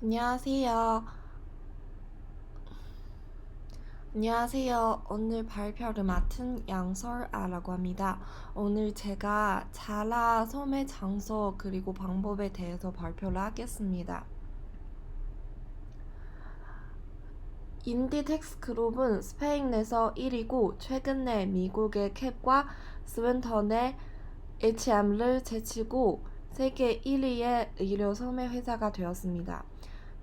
안녕하세요. 안녕하세요. 오늘 발표를 맡은 양설아라고 합니다. 오늘 제가 자라 소매 장소 그리고 방법에 대해서 발표를 하겠습니다. 인디텍스 그룹은 스페인 내서 1위고 최근에 미국의 캡과 스윈턴의 H&M를 제치고 세계 1위의 의료 소매 회사가 되었습니다.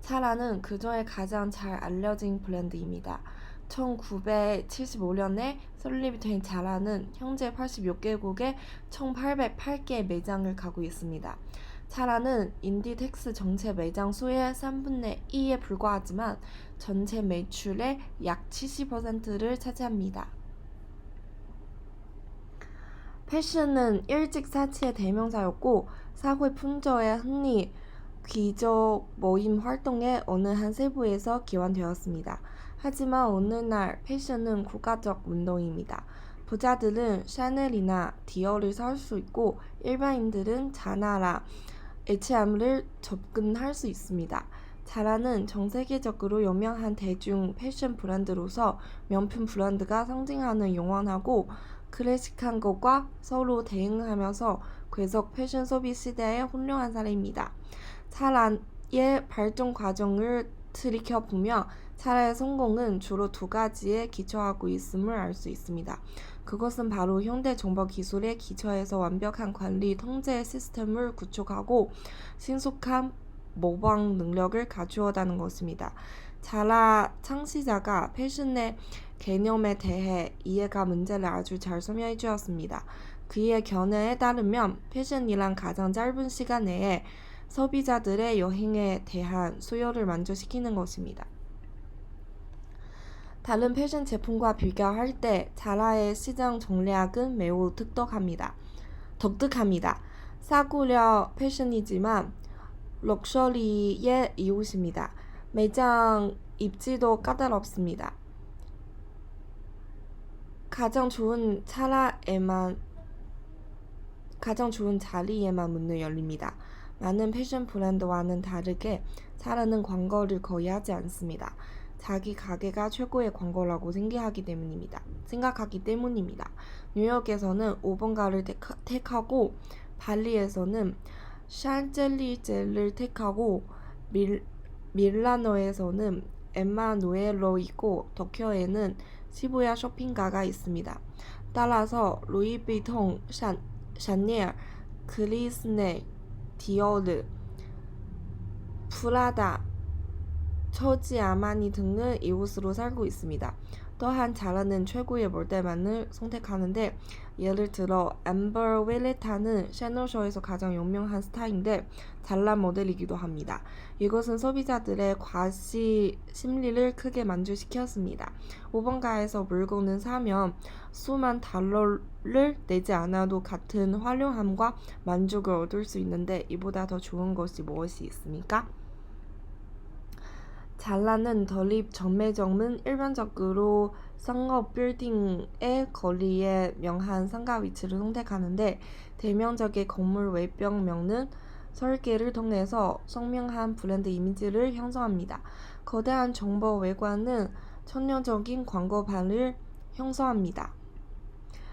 차라는 그중에 가장 잘 알려진 브랜드입니다. 1975년에 설립이 된 자라는 현재 86개국에 총 808개 매장을 가고 있습니다. 차라는 인디텍스 전체 매장 수의 3분의 2에 불과하지만 전체 매출의 약 70%를 차지합니다. 패션은 일찍 사치의 대명사였고 사회 풍조의 흥리, 귀족 모임 활동의 어느 한 세부에서 기원되었습니다. 하지만 오늘날 패션은 국가적 운동입니다. 부자들은 샤넬이나 디올을 살수 있고 일반인들은 자나라, H&M를 접근할 수 있습니다. 자라는 전 세계적으로 유명한 대중 패션 브랜드로서 명품 브랜드가 상징하는 영원하고 클래식한 것과 서로 대응하면서 계속 패션 소비 시대의 훌륭한 사례입니다. 차라의 발전 과정을 들이켜보면 차라의 성공은 주로 두 가지에 기초하고 있음을 알 수 있습니다. 그것은 바로 현대 정보 기술의 기초에서 완벽한 관리 통제 시스템을 구축하고 신속한 모방 능력을 갖추었다는 것입니다. 자라 창시자가 패션의 개념에 대해 이해가 문제를 아주 잘 설명해 주었습니다. 그의 견해에 따르면 패션이란 가장 짧은 시간 내에 소비자들의 여행에 대한 수요를 만족시키는 것입니다. 다른 패션 제품과 비교할 때 자라의 시장 전략은 매우 특덕합니다. 독특합니다. 싸구려 패션이지만 럭셔리의 이웃입니다. 매장 입지도 까다롭습니다. 가장 좋은 차라에만 가장 좋은 자리에만 문을 열립니다. 많은 패션 브랜드와는 다르게 차라는 광고를 거의 하지 않습니다. 자기 가게가 최고의 광고라고 생각하기 때문입니다. 생각하기 때문입니다. 뉴욕에서는 5번가를 택하고 발리에서는 샨젤리제를 택하고 밀, 밀라노에서는 엠마누엘로이고 도쿄에는 시부야 쇼핑가가 있습니다. 따라서 루이비통, 샤, 샤넬, 그리스네, 디오르, 프라다, 처지 아마니 등을 이웃으로 살고 있습니다. 또한 잘하는 최고의 모델만을 선택하는데 예를 들어 앰버 윌레타는 샤넬쇼에서 가장 유명한 스타인데 잘난 모델이기도 합니다. 이것은 소비자들의 과시 심리를 크게 만족시켰습니다. 5번가에서 물건을 사면 수만 달러를 내지 않아도 같은 활용함과 만족을 얻을 수 있는데 이보다 더 좋은 것이 무엇이 있습니까? 잘나는 더립 전매점은 일반적으로 상업 빌딩의 거리에 명한 상가 위치를 선택하는데 대면적의 건물 외벽면은 설계를 통해서 선명한 브랜드 이미지를 형성합니다. 거대한 정보 외관은 천년적인 광고판을 형성합니다.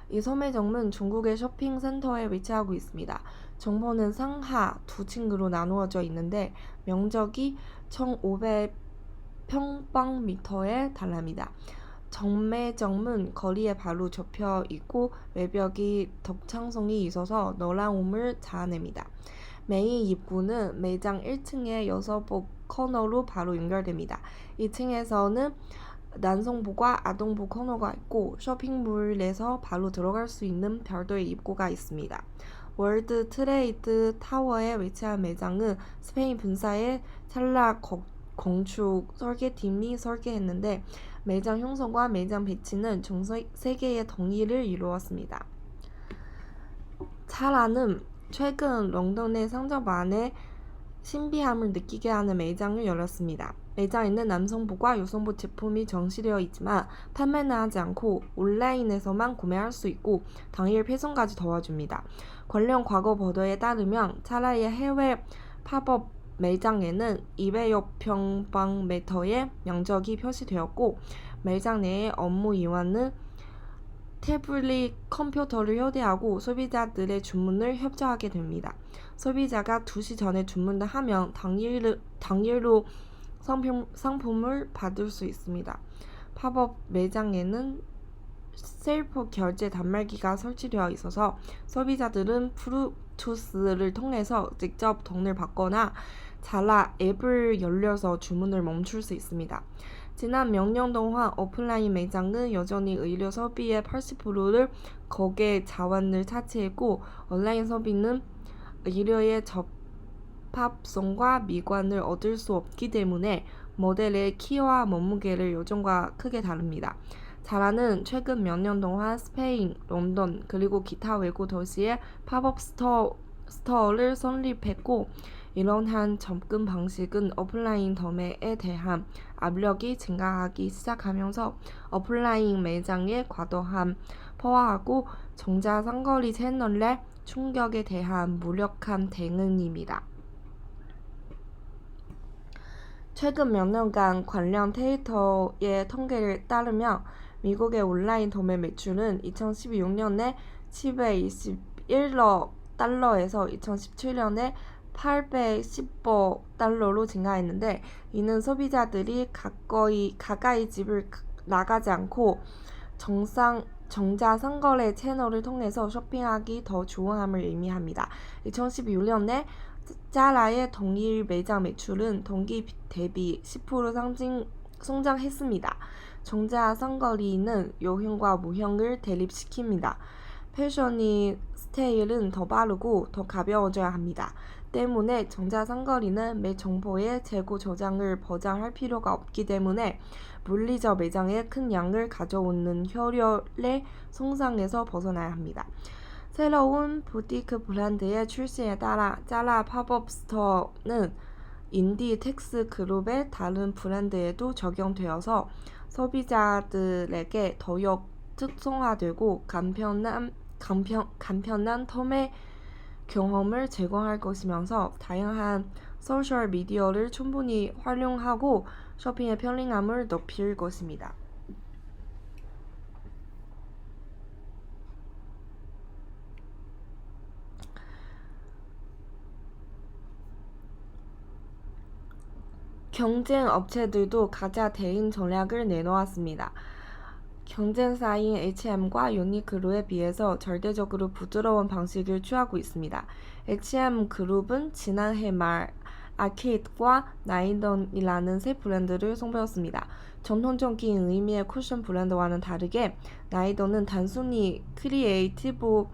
이 소매점은 중국의 쇼핑센터에 위치하고 있습니다. 정보는 상하 두 층으로 나누어져 있는데 면적이 1,500 평방미터에 달합니다. 정매점은 거리에 바로 접혀 있고 외벽이 덕창성이 있어서 너라움을 자아냅니다. 메인 입구는 매장 1층의 여성복 코너로 바로 연결됩니다. 2층에서는 남성복과 아동복 코너가 있고 쇼핑몰에서 바로 들어갈 수 있는 별도의 입구가 있습니다. 월드 트레이드 타워에 위치한 매장은 스페인 분사의 찰나 건축 설계팀이 설계했는데 매장 형성과 매장 배치는 전 세계의 동의를 이루었습니다. 차라는 최근 런던의 상점 안에 신비함을 느끼게 하는 매장을 열었습니다. 매장에는 남성부와 여성부 제품이 전시되어 있지만 판매는 하지 않고 온라인에서만 구매할 수 있고 당일 배송까지 도와줍니다. 관련 과거 보도에 따르면 차라의 해외 팝업 매장에는 200여 평방미터의 면적이 표시되었고 매장 내의 업무 이완은 태블릿 컴퓨터를 휴대하고 소비자들의 주문을 협조하게 됩니다. 소비자가 2시 전에 주문을 하면 당일, 당일로 상품, 상품을 받을 수 있습니다. 팝업 매장에는 셀프 결제 단말기가 설치되어 있어서 소비자들은 투스를 통해서 직접 돈을 받거나 잘라 앱을 열려서 주문을 멈출 수 있습니다. 지난 몇 년 동안 오프라인 매장은 여전히 의료 소비의 80%를 거기에 자원을 차지했고 온라인 소비는 의료의 접합성과 미관을 얻을 수 없기 때문에 모델의 키와 몸무게를 요즘과 크게 다릅니다. 자라는 최근 몇 년 동안 스페인, 런던 그리고 기타 외국 도시에 팝업 스토어, 스토어를 설립했고 이러한 접근 방식은 오프라인 도매에 대한 압력이 증가하기 시작하면서 오프라인 매장의 과도함 포화하고 정자 상거리 채널의 충격에 대한 무력한 대응입니다. 최근 몇 년간 관련 데이터의 통계를 따르면 미국의 온라인 도매 매출은 2016년에 721억 달러에서 2017년에 810억 달러로 증가했는데 이는 소비자들이 가까이 가까이 집을 나가지 않고 정상 정자 상거래 채널을 통해서 쇼핑하기 더 좋아함을 의미합니다. 2016년에 짜라의 동일 매장 매출은 동기 대비 10% 상징, 성장했습니다. 정자상거리는 요형과 무형을 대립시킵니다. 패션이 스타일은 더 빠르고 더 가벼워져야 합니다. 때문에 정자 상거리는 매 정보의 재고 저장을 보장할 필요가 없기 때문에 물리적 매장에 큰 양을 가져오는 혈혈의 성상에서 벗어나야 합니다. 새로운 부티크 브랜드의 출시에 따라 짜라 팝업 스토어는 인디 텍스 그룹의 다른 브랜드에도 적용되어서 소비자들에게 더욱 특성화되고 간편한 간편, 간편한 도매 경험을 제공할 것이면서 다양한 소셜 미디어를 충분히 활용하고 쇼핑의 편리함을 높일 것입니다. 경쟁 업체들도 가짜 대응 전략을 내놓았습니다. 경쟁사인 H&M과 유니크로에 비해서 절대적으로 부드러운 방식을 취하고 있습니다. H&M 그룹은 지난해 말 아케이드와 나이던이라는 새 브랜드를 선보였습니다. 전통적인 의미의 쿠션 브랜드와는 다르게 나이던은 단순히 크리에이티브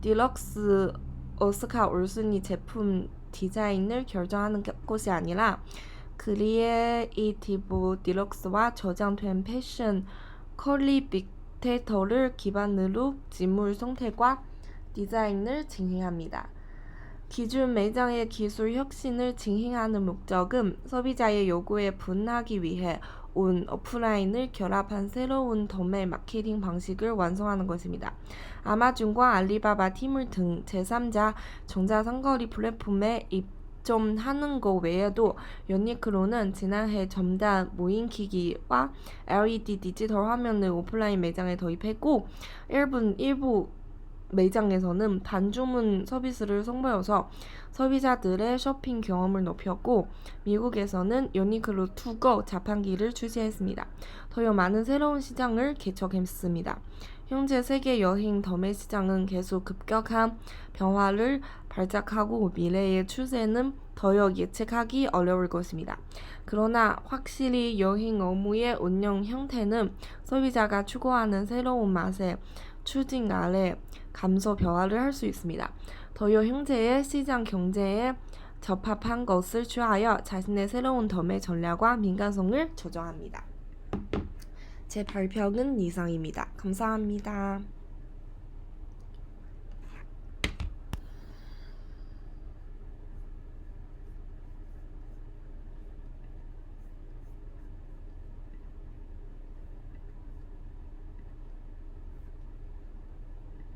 디럭스 오스카 올순위 제품 디자인을 결정하는 것이 아니라 크리에이티브 디럭스와 저장된 패션 컬리 빅데이터를 기반으로 지물 형태과 디자인을 진행합니다. 기존 매장의 기술 혁신을 진행하는 목적은 소비자의 요구에 부응하기 위해 온 오프라인을 결합한 새로운 도매 마케팅 방식을 완성하는 것입니다. 아마존과 알리바바 팀을 등 제3자 정자상거리 플랫폼에 입 점하는 것 외에도 유니크로는 지난해 첨단 모잉기기와 LED 디지털 화면을 오프라인 매장에 도입했고 일본 일부 매장에서는 반주문 서비스를 선보여서 소비자들의 쇼핑 경험을 높였고 미국에서는 유니클로 투고 자판기를 출시했습니다. 더여 많은 새로운 시장을 개척했습니다. 현재 세계 여행 도매 시장은 계속 급격한 변화를 발작하고 미래의 추세는 더욱 예측하기 어려울 것입니다. 그러나 확실히 여행 업무의 운영 형태는 소비자가 추구하는 새로운 맛의 추진 아래 감소 변화를 할 수 있습니다. 더여 형제의 시장 경제에 적합한 것을 취하여 자신의 새로운 덤의 전략과 민감성을 조정합니다. 제 발표는 이상입니다. 감사합니다.